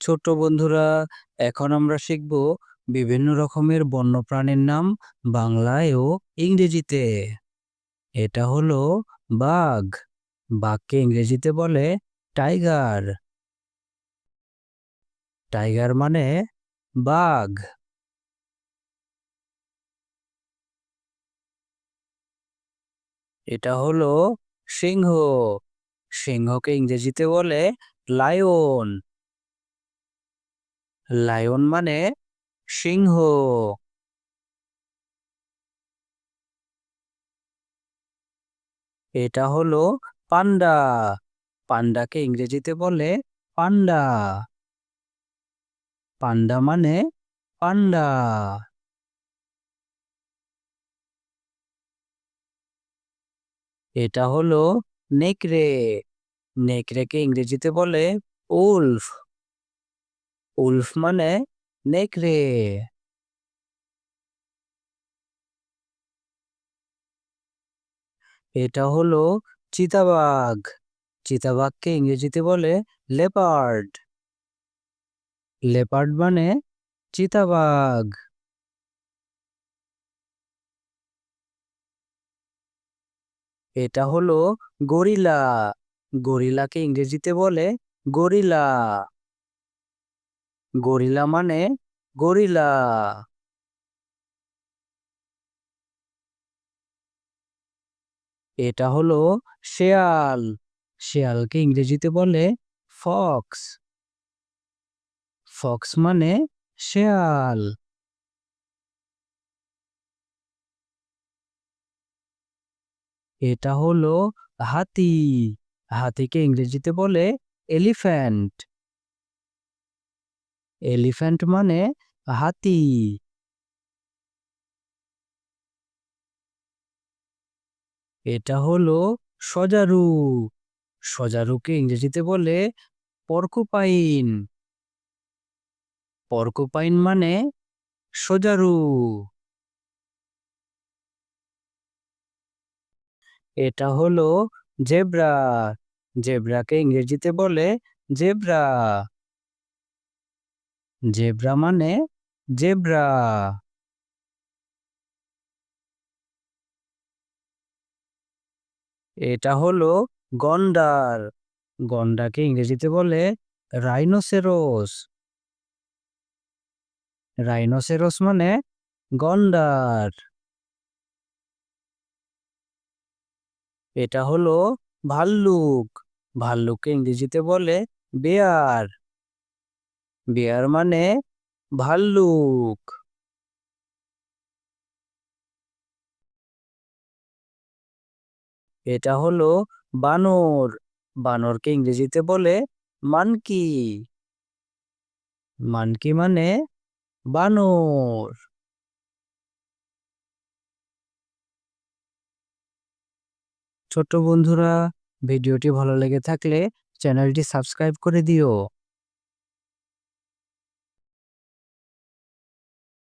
ছোট্ট বন্ধুরা, এখন আমরা শিখব বিভিন্ন রকমের বন্যপ্রাণীর নাম বাংলায় ও ইংরেজিতে। এটা হলো বাঘ। বাঘকে ইংরেজিতে বলে টাইগার। টাইগার মানে বাঘ। এটা হলো সিংহ। সিংহকে ইংরেজিতে বলে লায়ন। লায়ন মানে সিংহ। এটা হলো পান্ডা। পান্ডাকে ইংরেজিতে বলে পান্ডা। পান্ডা মানে পান্ডা। এটা হলো নেকড়ে। নেকড়েকে ইংরেজিতে বলে উলফ। উলফ মানে নেকড়ে। এটা হলো চিতাবাঘ। চিতাবাঘকে ইংরেজিতে বলে লেপার্ড। লেপার্ড মানে চিতাবাঘ। এটা হলো গরিলা। গরিলাকে ইংরেজিতে বলে গরিলা। গরিলা মানে গরিলা। এটা হলো শেয়াল। শেয়ালকে ইংরেজিতে বলে ফক্স। ফক্স মানে শেয়াল। এটা হলো হাতি। হাতিকে ইংরেজিতে বলে এলিফ্যান্ট। এলিফ্যান্ট মানে হাতি। এটা হলো সজারু। সজারুকে ইংরেজিতে বলে পর্কুপাইন। পর্কুপাইন মানে সজারু। এটা হলো জেব্রা। জেব্রাকে ইংরেজিতে বলে জেব্রা। জেব্রা মানে জেব্রা। এটা হলো গন্ডার। গন্ডাকে ইংরেজিতে বলে রাইনোসেরোস। রাইনোসেরোস মানে গন্ডার। এটা হলো ভাল্লুক। ভাল্লুককে ইংরেজিতে বলে বেয়ার। বেয়ার মানে ভাল্লুক। এটা হলো বানর। বানরকে ইংরেজিতে বলে মানকি। মানকি মানে বানর। ছোট্ট বন্ধুরা, ভিডিওটি ভালো লেগে থাকলে চ্যানেলটি সাবস্ক্রাইব করে দিও।